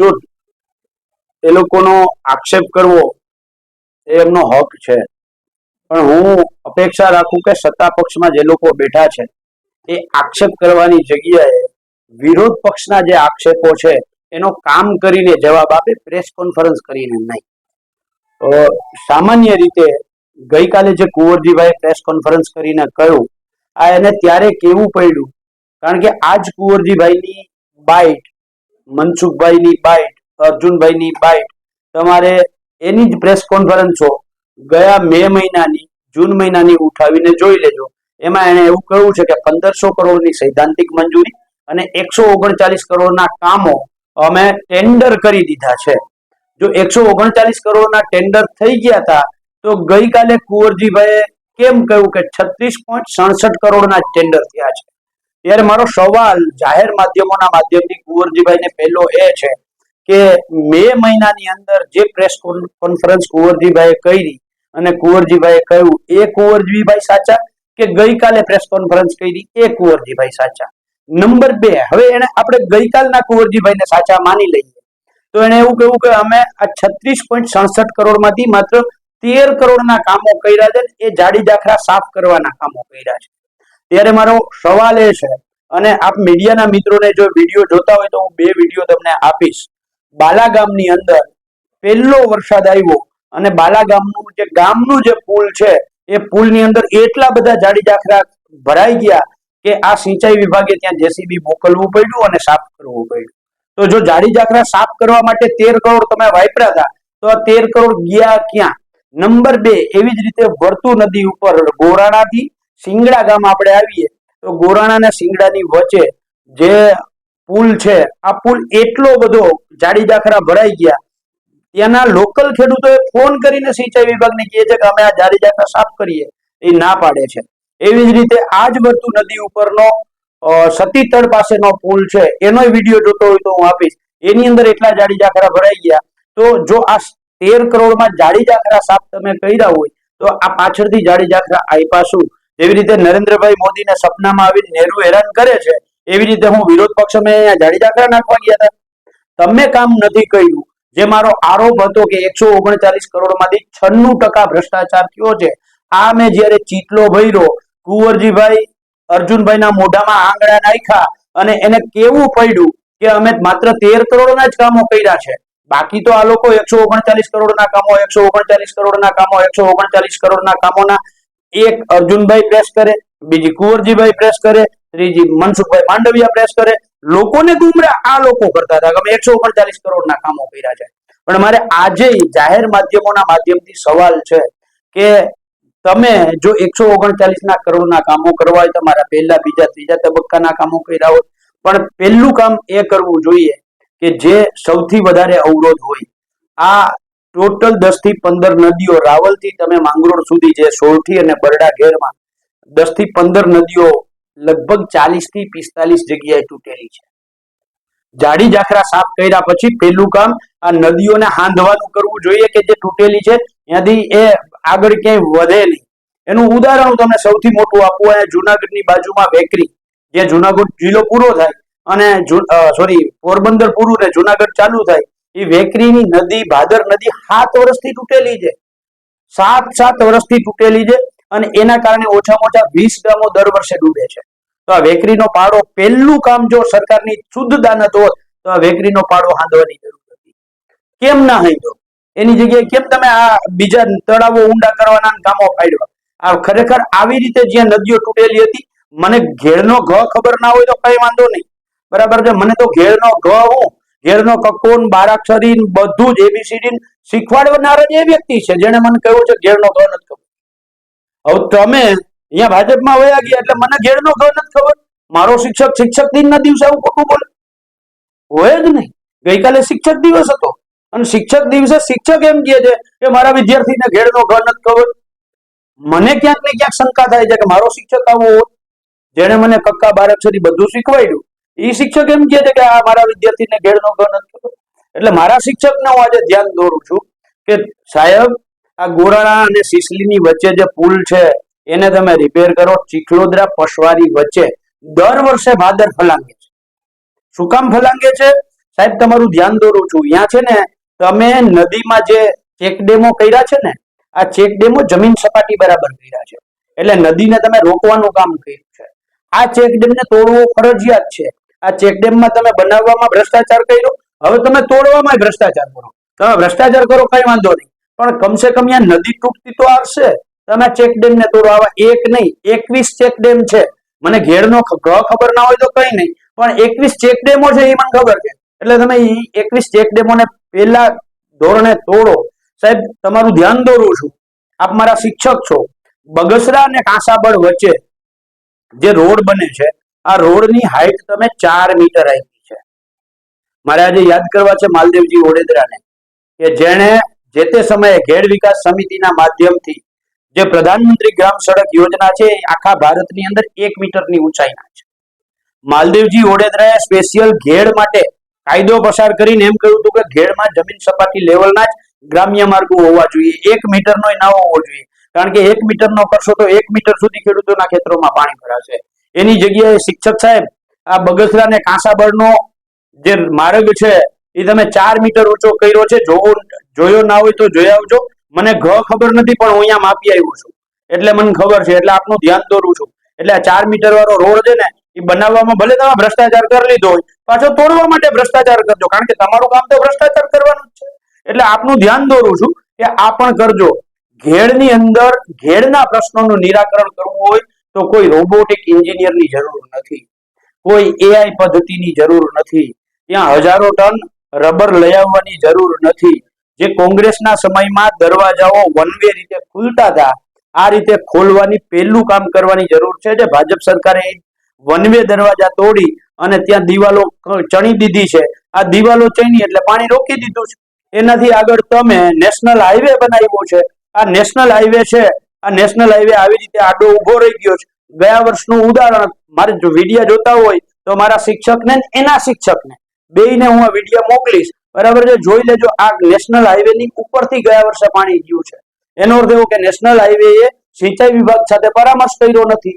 જો એ લોકોનો આક્ષેપ કરવો એ એમનો હક છે. પણ હું અપેક્ષા રાખું કે સત્તા પક્ષમાં જે લોકો બેઠા છે, એ આક્ષેપ કરવાની જગ્યાએ વિરોધ પક્ષના જે આક્ષેપો છે, એનો કામ કરીને જવાબ આપે, પ્રેસ કોન્ફરન્સ કરીને નહીં. સામાન્ય રીતે ગઈકાલે જે કુંવરજીભાઈ પ્રેસ કોન્ફરન્સ કરીને કહ્યું, આ એને ત્યારે કેવું પડ્યું? કારણ કે આજ કુંવરજીભાઈની બાઇટ મનસુખભાઈની બાઇટ અર્જુનભાઈની બાઇટ તમારે એની જ પ્રેસ કોન્ફરન્સો ગયા મે મહિનાની, જૂન મહિનાની ઉઠાવીને જોઈ લેજો. એમાં એણે એવું કહ્યું છે કે પંદરસો કરોડની સૈદ્ધાંતિક મંજૂરી અને એકસો ઓગણચાલીસ કરોડના કામો અમે ટેન્ડર કરી દીધા છે. જો એકસો ઓગણચાલીસ કરોડના ટેન્ડર થઈ ગયા હતા, તો ગઈકાલે કુંવરજીભાઈએ કેમ કહ્યું કે છત્રીસ પોઈન્ટ સડસઠ કરોડના ટેન્ડર થયા છે? ત્યારે મારો સવાલ જાહેર માધ્યમોના માધ્યમથી કુંવરજીભાઈને પહેલો એ છે કે મે મહિનાની અંદર જે પ્રેસ કોન્ફરન્સ કુંવરજીભાઈએ કરી અને કુંવરજીભાઈએ કહ્યું, એ કુંવરજીભાઈ સાચા કે ગઈકાલે પ્રેસ કોન્ફરન્સ કરી? એ કુંવરજીભાઈ સાચા. નંબર બે, હવે એને આપણે ગઈકાલના કુંવરજીભાઈને સાચા માની લઈએ. તો એને એવું કહ્યું કે અમે આ છત્રીસ પોઈન્ટ સડસઠ કરોડમાંથી માત્ર તેર કરોડના કામો કર્યા છે એ જાડી જાખરા સાફ કરવાના કામો કર્યા છે. ત્યારે મારો સવાલ એ છે, અને આપ મીડિયાના મિત્રોને જો વીડિયો જોતા હોય તો હું બે વીડિયો તમને આપીશ. બાલાગામની અંદર પહેલો વરસાદ આવ્યો અને બાલાગામનું જે ગામનું જે પુલ છે, એ પુલની અંદર એટલા બધા જાડી જાખરા ભરાઈ ગયા કે આ સિંચાઈ વિભાગે ત્યાં જેસીબી મોકલવું પડ્યું અને સાફ કરવું પડ્યું. તો જો જાડી જાખરા સાફ કરવા માટે તેર કરોડ તમે વાપર્યા હતા, તો આ તેર કરોડ ગયા ક્યાં? નંબર બે, એવી જ રીતે વર્તુ નદી ઉપર ગોરાણાથી સિંગડા ગામ આપણે આવીએ, તો ગોરાણા અને સિંગડાની વચ્ચે જે પુલ છે, આ પુલ એટલો બધો જાડી જાખરા ભરાઈ ગયા. ત્યાંના લોકલ ખેડૂતોએ ફોન કરીને સિંચાઈ વિભાગને કહે છે કે અમે આ જાડી જાખરા સાફ કરીએ, એ ના પાડે છે. એવી જ રીતે આ જ વર્તુ નદી ઉપરનો સતીતળ પાસેનો પુલ છે, એનો વીડિયો જોતો હોય તો હું આપીશ. એની અંદર એટલા જાડી જાખરા ભરાઈ ગયા. તો જો આ તેર કરોડમાં જાડી જાખરા સાફ તમે કર્યા હોય, તો આ પાછળથી જાડી જાખરા આપ્યા શું? જેવી રીતે નરેન્દ્રભાઈ મોદીને સપનામાં આવીને નહેરુ હેરાન કરે છે, એવી રીતે હું વિરોધ પક્ષ અમે જાડી જાખરા નાખવા ગયા હતા. તમે કામ નથી કર્યું. જે મારો આરોપ હતો કે એકસો ઓગણચાલીસ કરોડમાંથી છન્નું ટકા ભ્રષ્ટાચાર થયો છે, આ મેં જ્યારે ચીટલો ભર્યો, કુંવરજીભાઈ અર્જુનભાઈના મોઢામાં આંગળા નાખ્યા અને એને કેવું પડ્યું કે અમે માત્ર તેર કરોડના જ કામો કર્યા છે. બાકી તો આ લોકો એકસો ઓગણચાલીસ કરોડના કામો, એકસો ઓગણચાલીસ કરોડના કામો, એકસો ઓગણચાલીસ કરોડના કામોના એક અર્જુનભાઈ પ્રેસ કરે, બીજી કુંવરજીભાઈ પ્રેસ કરે, ત્રીજી મનસુખભાઈ માંડવિયા પ્રેસ કરે. લોકોને ગુમરા આ લોકો કરતા હતા એકસો ઓગણચાલીસ કરોડના કામો કર્યા છે. પણ મારે આજે જાહેર માધ્યમોના માધ્યમથી સવાલ છે કે તમે જો એકસો ઓગણચાલીસ ના કરોડના કામો કરવા હોય, તમારા પહેલા, બીજા, ત્રીજા તબક્કાના કામો કર્યા હોય પણ પહેલું કામ એ કરવું જોઈએ કે જે સૌથી વધારે અવરોધ હોય. આ ટોટલ દસથી પંદર નદીઓ રાવલથી તમે માંગરોળ સુધી જે સોરઠી અને બરડા ઘેરમાં દસથી પંદર નદીઓ લગભગ ચાલીસથી પિસ્તાલીસ જગ્યાએ તૂટેલી છે. જાડી જાખરા સાફ કર્યા પછી પેલું કામ આ નદીઓને હાંધવાનું કરવું જોઈએ કે જે તૂટેલી છે, ત્યાંથી એ આગળ ક્યાંય વધે નહીં. એનું ઉદાહરણ તમને સૌથી મોટું આપવું અહીંયા જુનાગઢની બાજુમાં વેકરી જે જુનાગઢ જિલ્લો પૂરો થાય અને સોરી પોરબંદર પૂરું ને જુનાગઢ ચાલુ થાય. એ વેકરીની નદી, ભાદર નદી સાત વર્ષથી તૂટેલી છે. સાત સાત વર્ષથી તૂટેલી છે અને એના કારણે ઓછામાં ઓછા વીસ ગામો દર વર્ષે ડૂબે છે. તો આ વેકરીનો પાડો પહેલું કામ જો સરકારની શુદ્ધ દાનત હોત, તો આ વેકરીનો પાડો હાંધવાની જરૂર હતી. કેમ ના હાંધો એની જગ્યાએ કેમ તમે આ બીજા તળાવો ઊંડા કરવાના કામો પાડ્યા? આ ખરેખર આવી રીતે જ્યાં નદીઓ તૂટેલી હતી, મને ઘેરનો ઘ ખબર ના હોય તો કઈ વાંધો નહીં. બરાબર છે? મને તો ઘેરનો ઘ હું ઘેરનો કકોન બારાક્ષરી બધું જ એબીસીડી શીખવાડનાર જ એ વ્યક્તિ છે જેને મને કહ્યું છે, ઘેરનો ઘ નથી ખબર. હવે તમે અહીંયા ભાજપમાં વયા ગયા એટલે મને ઘેરનો ઘ નથી ખબર. મારો શિક્ષક શિક્ષક દિનના દિવસે આવું ખોટું બોલે. હોય જ નહીં. ગઈકાલે શિક્ષક દિવસ હતો. અને શિક્ષક દિવસે શિક્ષક એમ કહે છે કે મારા વિદ્યાર્થીને ઘેરનો ઘ નથી ખબર. મને ક્યાંક ને ક્યાંક શંકા થાય છે કે મારો શિક્ષક આવો હોત, જેણે મને કક્કા બારાક્ષરી બધું શીખવાડ્યું. એ શિક્ષક એમ કહે છે કે આ મારા વિદ્યાર્થીને ઘેર નો નથી એટલે મારા શિક્ષકને હું આજે ધ્યાન દોરું છું કે સાહેબ, આ ગોરાણા અને સિસલીની વચ્ચે જે પુલ છે, એને તમે રિપેર કરો. ચીખલોદરા પશવારી વચ્ચે દર વર્ષે ભાદર ફલાંગે છે. શું કામ ફલાંગે છે? સાહેબ, તમારું ધ્યાન દોરું છું. અહીંયા છે ને, તમે નદીમાં જે ચેક ડેમો કર્યા છે ને, આ ચેક ડેમો જમીન સપાટી બરાબર કર્યા છે. એટલે નદીને તમે રોકવાનું કામ કર્યું છે. આ ચેક ડેમને તોડવો ફરજિયાત છે. આ ચેક ડેમમાં તમે બનાવવામાં ભ્રષ્ટાચાર કર્યો. હવે તમે તોડવામાં ભ્રષ્ટાચાર કરો. તમે ભ્રષ્ટાચાર કરો કઈ વાંધો નહીં. પણ કમસે કમ અહીંયા નદી તૂટતી તો આવશે. તમે ચેક ડેમ ને તોડો. આવા એક નહીં, એકવીસ ચેક ડેમ છે. મને ઘેરનો ખબર ના હોય તો કઈ નહીં. પણ એકવીસ ચેક ડેમો છે એ મને ખબર છે. એટલે તમે એ એકવીસ ચેક ડેમોને પેલા ધોરણે તોડો. સાહેબ, તમારું ધ્યાન દોરું છું. આપ મારા શિક્ષક છો. બગસરા અને કાંસાબળ વચ્ચે જે રોડ બને છે આ રોડની હાઈટ તમે ચાર મીટર આપી છે. મારે આજે યાદ કરવા છે માલદેવજી ઓડેદરાને કે જેણે જે તે સમયે ઘેડ વિકાસ સમિતિના માધ્યમથી જે પ્રધાનમંત્રી ગ્રામ સડક યોજના છે આખા ભારતની અંદર એક મીટરની ઊંચાઈના છે. માલદેવજી ઓડેદરાએ સ્પેશિયલ ઘેડ માટે કાયદો પસાર કરીને એમ કહ્યું હતું કે ઘેડમાં જમીન સપાટી લેવલના જ ગ્રામ્ય માર્ગો હોવા જોઈએ. એક મીટરનો ના હોવો જોઈએ. કારણ કે એક મીટરનો કરશો તો એક મીટર સુધી ખેડૂતોના ખેતરોમાં પાણી ભરાશે. એની જગ્યાએ શિક્ષક સાહેબ, આ બગસરા ને કાંસાબળનો જે માર્ગ છે, એ તમે ચાર મીટર ઊંચો કર્યો છે, જોવો, જોયો ના હોય તો જોઈ આવજો. મને ઘ ખબર નથી, પણ હું અહીંયા માપી આવ્યો છું. એટલે મને ખબર છે, એટલે આપનું ધ્યાન દોરું છું. એટલે આ ચાર મીટર વાળો રોડ છે ને, એ બનાવવામાં ભલે તમે ભ્રષ્ટાચાર કરી લીધો હોય, પાછો તોડવા માટે ભ્રષ્ટાચાર કરજો, કારણ કે તમારું કામ તો ભ્રષ્ટાચાર કરવાનું છે. એટલે આપનું ધ્યાન દોરું છું કે આ પણ કરજો. ઘેડની અંદર ઘેડના પ્રશ્નોનું નિરાકરણ કરવું હોય તો કોઈ રોબોટિક એન્જિનિયરની જરૂર નથી. કોઈ એઆઈ પદ્ધતિની જરૂર નથી. ત્યાં હજારો ટન રબર લઈ આવવાની જરૂર નથી. જે કોંગ્રેસના સમયમાં દરવાજાઓ વન વે રીતે ખુલતા હતા, આ રીતે ખોલવાની પહેલું કામ કરવાની જરૂર છે જે ભાજપ સરકારે વન વે દરવાજા તોડી અને ત્યાં દિવાલો ચણી દીધી છે. આ દિવાલો ચણી એટલે પાણી રોકી દીધું છે. એનાથી આગળ તમે નેશનલ હાઈવે બનાવ્યો છે. આ નેશનલ હાઈવે છે આ નેશનલ હાઈવે આવી રીતે આડો ઊભો રહી ગયો છે. ગયા વર્ષનું ઉદાહરણ, મારે જો વિડીયા જોતા હોય, તો મારા શિક્ષકને એના શિક્ષકને. બેયને હું આ વિડીયા મોકલીશ. બરાબર છે? જોઈ લેજો, આ નેશનલ હાઈવે ની ઉપરથી ગયા વર્ષે પાણી ગયું છે. એનો અર્થ એવો કે નેશનલ હાઈવે એ સિંચાઈ વિભાગ સાથે પરામર્શ કર્યો નથી.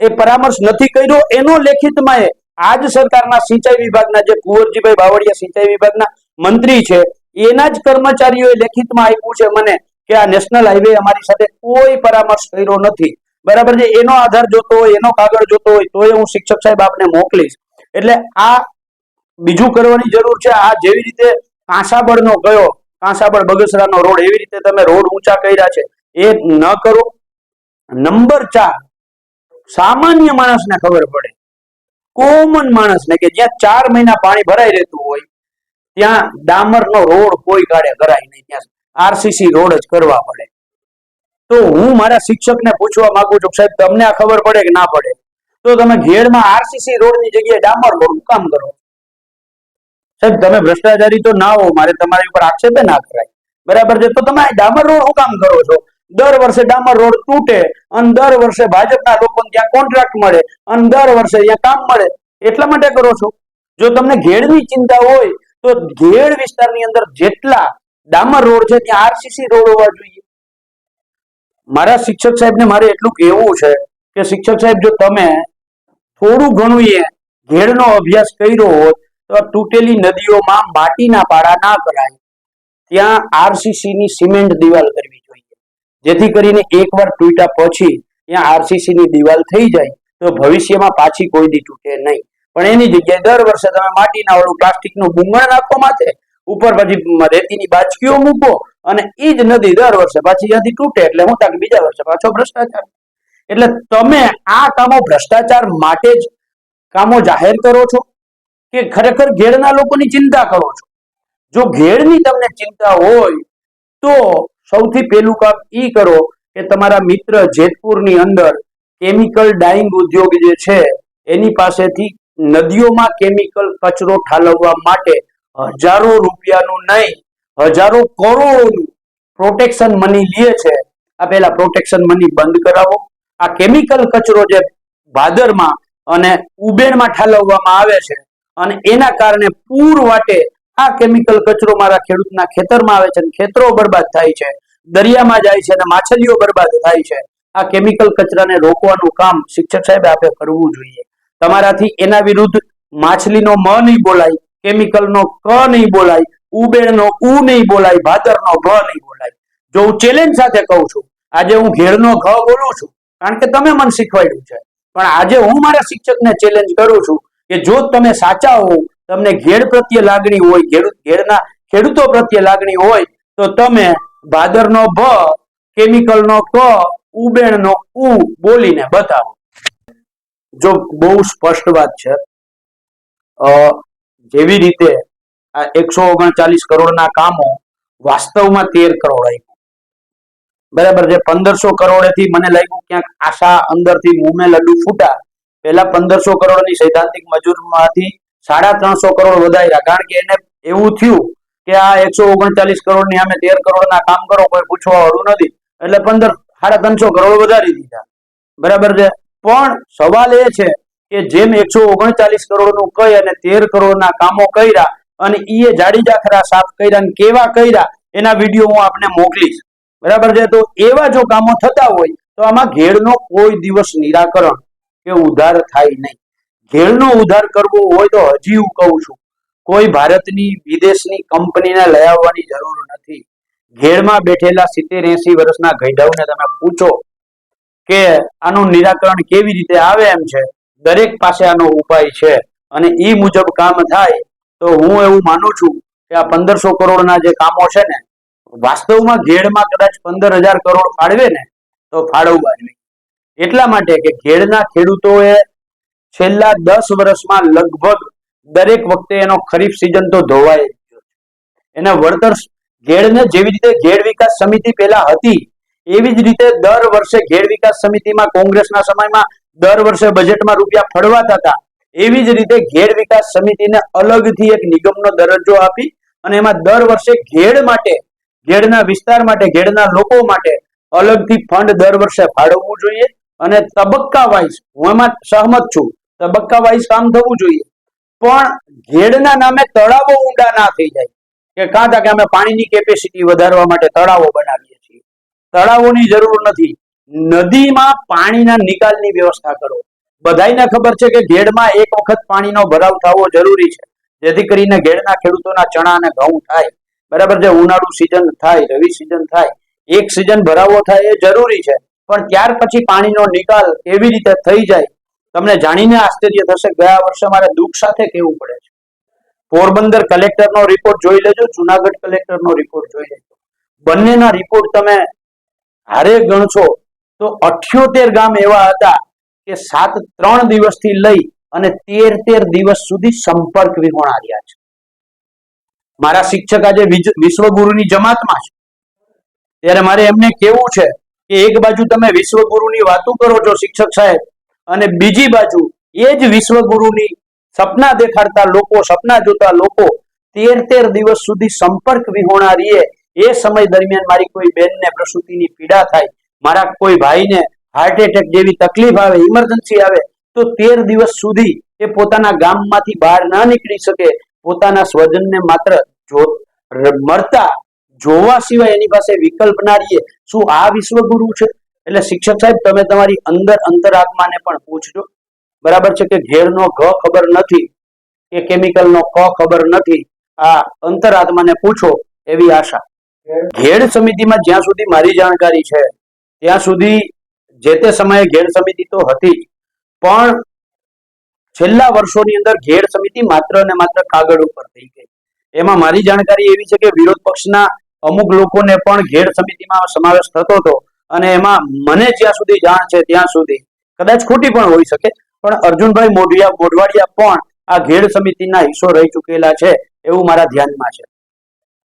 એ પરામર્શ નથી કર્યો, એનો લેખિતમાં એ આજ સરકારના સિંચાઈ વિભાગના જે કુંવરજીભાઈ બાવળિયા સિંચાઈ વિભાગના મંત્રી છે, એના જ કર્મચારીઓએ લેખિતમાં આપ્યું છે મને. કે આ નેશનલ હાઈવે અમારી સાથે કોઈ પરામર્શ કર્યો નથી. બરાબર છે? એનો આધાર જોતો હોય, એનો કાગળ જોતો હોય તો હું શિક્ષક સાહેબ આપને મોકલીશ. એટલે આ બીજું કરવાની જરૂર છે. આ જેવી રીતે કાંસાબળનો ગયો કાંસાબળ બગસરાનો રોડ, એવી રીતે તમે રોડ ઊંચા કર્યા છે, એ ન કરો. નંબર ચાર, સામાન્ય માણસને ખબર પડે. કોમન માણસને કે જ્યાં ચાર મહિના પાણી ભરાઈ રહેતું હોય, ત્યાં ડામરનો રોડ કોઈ કાળે કરાય નહીં. ત્યાં આરસીસી રોડ જ કરવા પડે. તો હું મારા શિક્ષકને પૂછવા માંગુ છું, સાહેબ, તમને આ ખબર પડે કે ના પડે? તો તમે ઘેડમાં આરસીસી રોડની જગ્યાએ ડામર રોડ કામ કરો. સાહેબ, તમે ભ્રષ્ટાચારી તો ના હો, મારે તમારી ઉપર આક્ષેપે ના કરાય. બરાબર છે? તો તમે ડામર રોડ શું કામ કરો છો? દર વર્ષે ડામર રોડ તૂટે અને દર વર્ષે ભાજપના લોકોને ત્યાં કોન્ટ્રાક્ટ મળે અને દર વર્ષે અહીંયા કામ મળે. એટલા માટે કરો છો? જો તમને ઘેડની ચિંતા હોય, તો ઘેડ વિસ્તારની અંદર જેટલા ડામર રોડ છે, ત્યાં આરસીસી રોડ હોવા જોઈએ. મારા શિક્ષક સાહેબને મારે એટલું કહેવું છે કે શિક્ષક સાહેબ, જો તમે થોડું ઘણું એ ઘેડનો અભ્યાસ કર્યો હોત, તો તૂટેલી નદીઓમાં માટીના પાડા ના કરાય. ત્યાં આરસીસી ની સિમેન્ટ દિવાલ કરવી જોઈએ. જેથી કરીને એકવાર તૂટ્યા પછી ત્યાં આરસીસી ની દિવાલ થઈ જાય, તો ભવિષ્યમાં પાછી કોઈ દી તૂટે નહીં. પણ એની જગ્યાએ દર વર્ષે તમે માટીના ઓલું પ્લાસ્ટિકનું બુંગણ નાખવા માથે ઉપર પછી રેતીની બાચકીઓ મૂકો અને એ જ નદી દર વર્ષે પાછી ત્યાંથી તૂટે એટલે હું તાક બીજા વર્ષે પાછો ભ્રષ્ટાચાર. એટલે તમે આ કામો ભ્રષ્ટાચાર માટે જ કામો જાહેર કરો છો કે ખરેખર ઘેડના લોકોની ચિંતા કરો છો? જો ઘેડની તમને ચિંતા હોય તો સૌથી પહેલું કામ એ કરો કે તમારા મિત્ર જેતપુરની અંદર કેમિકલ ડાઈંગ ઉદ્યોગ જે છે, એની પાસેથી નદીઓમાં કેમિકલ કચરો ઠાલવવા માટે હજારો રૂપિયાનું નહીં, હજારો કરોડોનું પ્રોટેક્શન મની લે છે. આ પેલા પ્રોટેક્શન મની બંધ કરાવો. આ કેમિકલ કચરો જે ભાદરમાં અને ઉબેણમાં ઠાલવવામાં આવે છે અને એના કારણે પૂર વાટે આ કેમિકલ કચરો મારા ખેડૂતના ખેતરમાં આવે છે અને ખેતરો બરબાદ થાય છે, દરિયામાં જાય છે અને માછલીઓ બરબાદ થાય છે. આ કેમિકલ કચરાને રોકવાનું કામ શિક્ષક સાહેબ આપે કરવું જોઈએ. તમારાથી એના વિરુદ્ધ માછલીનો મ નહીં બોલાય કેમિકલનો ક નહીં બોલાય, ઉબેરનો ઉ નહીં બોલાય, ભાદરનો ભ નહીં બોલાય. જો હું ચેલેન્જ સાથે કહું છું, આજે હું ઘેરનો ઘ બોલું છું, કારણ કે તમે મને શીખવાડ્યું છે. પણ આજે હું મારા શિક્ષકને ચેલેન્જ કરું છું કે જો તમે સાચા હો તમને ઘેડ પ્રત્યે લાગણી હોય ખેડૂત ઘેરના ખેડૂતો પ્રત્યે લાગણી હોય, તો તમે ભાદરનો ભ કેમિકલનો ક ઉબેણનો ઉ બોલીને બતાવો. જો બહુ સ્પષ્ટ વાત છે જેવી રીતે આ એકસો ઓગણચાલીસ કરોડના કામો વાસ્તવમાં તેર કરોડ આવ્યું બરાબર છે, પંદરસો કરોડેથી મને લાગ્યું ક્યાંક આશા અંદરથી મુમે લડ્ડુ ફૂટા. પહેલા પંદરસો કરોડની સૈદ્ધાંતિક મજૂરમાંથી સાડા ત્રણસો કરોડ વધાર્યા. કારણ કે એને એવું થયું કે આ એકસો ઓગણચાલીસ કરોડની અમે તેર કરોડના કામ કરો, કોઈ પૂછવા વાળું નથી. એટલે પંદર, સાડા ત્રણસો કરોડ વધારી દીધા. બરાબર છે? પણ સવાલ એ છે કે જેમ એકસો ઓગણચાલીસ કરોડનું કઈ અને તેર કરોડના કામો કર્યા અને એ જાડી જાખરા સાફ કર્યા કેવા કર્યા, એના વીડિયો હું આપને મોકલીશ. બરાબર છે? તો એવા જો કામો થતા હોય, તો આમાં ઘેડનો કોઈ દિવસ નિરાકરણ કે ઉધાર થાય નહીં. ઘેડનો ઉધાર કરવો હોય તો હજી હું કહું છું, કોઈ ભારતની, વિદેશની કંપનીને લઈ આવવાની જરૂર નથી. ઘેડમાં બેઠેલા સિત્તેર એસી વર્ષના ગઈઢાઓને તમે પૂછો કે આનું નિરાકરણ કેવી રીતે આવે એમ છે? દરેક પાસે આનો ઉપાય છે અને એ મુજબ કામ થાય, તો હું એવું માનું છું કે આ પંદરસો કરોડના જે કામો છે ને, વાસ્તવમાં ઘેડમાં કદાચ પંદર હજાર કરોડ ફાળવે ને, તો ફાળવવા જોઈએ એટલા માટે કે ઘેડના ખેડૂતોએ છેલ્લા દસ વર્ષમાં લગભગ દરેક વખતે એનો ખરીફ સિઝન તો ધોવાય. એના વળતર ઘેડને જેવી રીતે ઘેડ વિકાસ સમિતિ પહેલા હતી, એવી જ રીતે દર વર્ષે ઘેડ વિકાસ સમિતિમાં કોંગ્રેસના સમયમાં દર વર્ષે બજેટમાં રૂપિયા ફળવાતા હતા. એવી જ રીતે ઘેડ વિકાસ સમિતિને અલગથી એક નિગમનો દરજ્જો આપી અને એમાં દર વર્ષે ઘેડ માટે, ઘેડના વિસ્તાર માટે, ઘેડના લોકો માટે અલગથી ફંડ દર વર્ષે ફાળવવું જોઈએ અને તબક્કા વાઇઝ હું એમાં સહમત છું, તબક્કા વાઇઝ કામ થવું જોઈએ. પણ ઘેડના નામે તળાવો ઊંડા ના થઈ જાય. કે કાં કે અમે પાણીની કેપેસિટી વધારવા માટે તળાવો બનાવીએ છીએ. તળાવોની જરૂર નથી. નદીમાં પાણીના નિકાલની વ્યવસ્થા કરો. બધાયને ખબર છે કે ઘેડમાં એક વખત પાણીનો ભરાવ થવો જરૂરી છે. જેથી કરીને ઘેડના ખેડૂતોના ચણા અને ઘઉં થાય. બરાબર છે? ઉનાળુ સિઝન થાય, રવિ સિઝન થાય. એક સિઝન ભરાવો થાય એ જરૂરી છે. પણ ત્યાર પછી પાણીનો નિકાલ કેવી રીતે થઈ જાય. તમને જાણીને આશ્ચર્ય થશે ગયા વર્ષે મારે દુઃખ સાથે કહેવું પડે છે. પોરબંદર કલેક્ટરનો રિપોર્ટ જોઈ લેજો, જુનાગઢ કલેક્ટરનો રિપોર્ટ જોઈ લેજો. બંનેના રિપોર્ટ તમે હારે ગણશો તો અઠ્યોતેર ગામ એવા હતા કે સાત ત્રણ દિવસથી લઈ અને તેર તેર દિવસ સુધી સંપર્ક વિહોણ આવ્યા છે. મારા શિક્ષક આજે વિશ્વગુરુની જમાતમાં છે. ત્યારે મારે એમને કેવું છે કે એક બાજુ તમે વિશ્વગુરુની વાતો કરો છો શિક્ષક સાહેબ અને બીજી બાજુ એ જ વિશ્વગુરુની સપના દેખાડતા લોકો, સપના જોતા લોકો તેર તેર દિવસ સુધી સંપર્ક વિહોણા રહીએ એ સમય દરમિયાન મારી કોઈ બેનને પ્રસૂતિની પીડા થાય મારા કોઈ ભાઈને હાર્ટ એટેક જેવી તકલીફ આવે ઇમરજન્સી આવે તો તેર દિવસ સુધી એ પોતાના ગામમાંથી બહાર ના નીકળી શકે. પોતાના સ્વજનને માત્ર જો મરતા જોવા સિવાય એની પાસે વિકલ્પ ના રહીએ. શું આ વિશ્વગુરુ છે? એટલે શિક્ષક સાહેબ તમે તમારી અંદર અંતરાત્માને પણ પૂછજો. બરાબર છે કે ઘેરનો ઘ ખબર નથી કે કેમિકલનો ક ખબર નથી. આ અંતરાત્માને પૂછો એવી આશા. ઘેડ સમિતિમાં જ્યાં સુધી મારી જાણકારી છે ત્યાં સુધી જે તે સમયે ઘેર સમિતિ તો હતી, પણ છેલ્લા વર્ષોની અંદર ઘેર સમિતિ માત્ર ને માત્ર કાગળ ઉપર થઈ ગઈ. એમાં મારી જાણકારી એવી છે કે વિરોધ પક્ષના અમુક લોકોને પણ ઘેર સમિતિમાં સમાવેશ થતો હતો અને એમાં મને જ્યાં સુધી જાણ છે ત્યાં સુધી, કદાચ ખોટી પણ હોઈ શકે, પણ અર્જુનભાઈ મોઢિયા મોઢવાડિયા પણ આ ઘેડ સમિતિના હિસ્સો રહી ચૂકેલા છે એવું મારા ધ્યાનમાં છે.